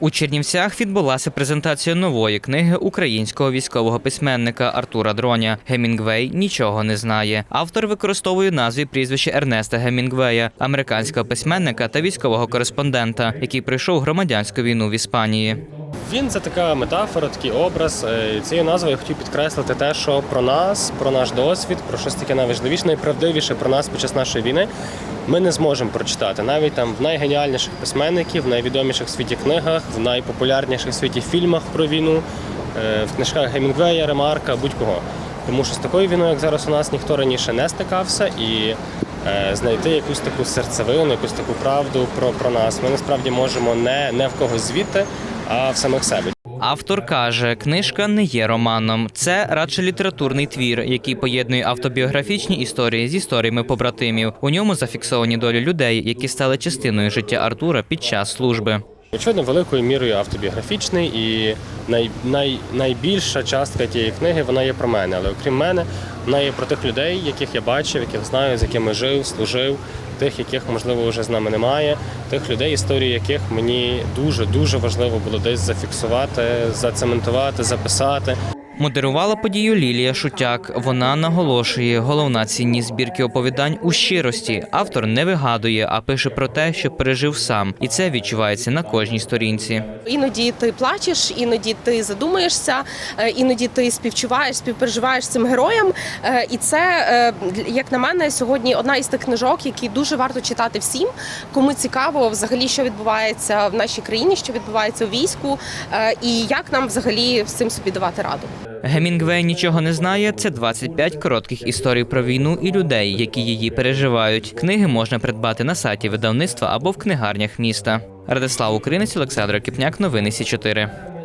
У Чернівцях відбулася презентація нової книги українського військового письменника Артура Дроня Гемінгвей нічого не знає. Автор використовує назві прізвище Ернеста Гемінгвея, американського письменника та військового кореспондента, який пройшов громадянську війну в Іспанії. Він це така метафора, такий образ. Е, Цією назвою я хотів підкреслити те, що про нас, про наш досвід, про щось таке найважливіше, найправдивіше про нас під час нашої війни. Ми не зможемо прочитати навіть там в найгеніальніших письменників, в найвідоміших в світі книгах, в найпопулярніших в світі фільмах про війну, е, в книжках Гемінгвея, Ремарка, будь-кого. Тому що з такою війною, як зараз у нас, ніхто раніше не стикався, і знайти якусь таку серцевину, якусь таку правду про, про нас. Ми насправді можемо не, не в когось звідти, а в самих себе. Автор каже, книжка не є романом, це радше літературний твір, який поєднує автобіографічні історії з історіями побратимів. У ньому зафіксовані долі людей, які стали частиною життя Артура під час служби. Очевидно, великою мірою автобіографічний і най, най, найбільша частка тієї книги вона є про мене. Але окрім мене, є про тих людей, яких я бачив, яких знаю, з якими жив, служив, тих, яких можливо вже з нами немає, тих людей, історії яких мені дуже дуже важливо було десь зафіксувати, зацементувати, записати. Модерувала подію Лілія Шутяк. Вона наголошує, головна цінність збірки оповідань у щирості. Автор не вигадує, а пише про те, що пережив сам, і це відчувається на кожній сторінці. Іноді ти плачеш, іноді ти задумаєшся, е, іноді ти співчуваєш, співпереживаєш цим героям. Е, І це, е, як на мене, сьогодні одна із тих книжок, які дуже варто читати всім, кому цікаво взагалі, що відбувається в нашій країні, що відбувається у війську, і як нам взагалі цим собі давати раду. Гемінгвей нічого не знає. Це 25 коротких історій про війну і людей, які її переживають. Книги можна придбати на сайті видавництва або в книгарнях міста. Радислав Українець, Олександр Кіпняк, новини Сі 4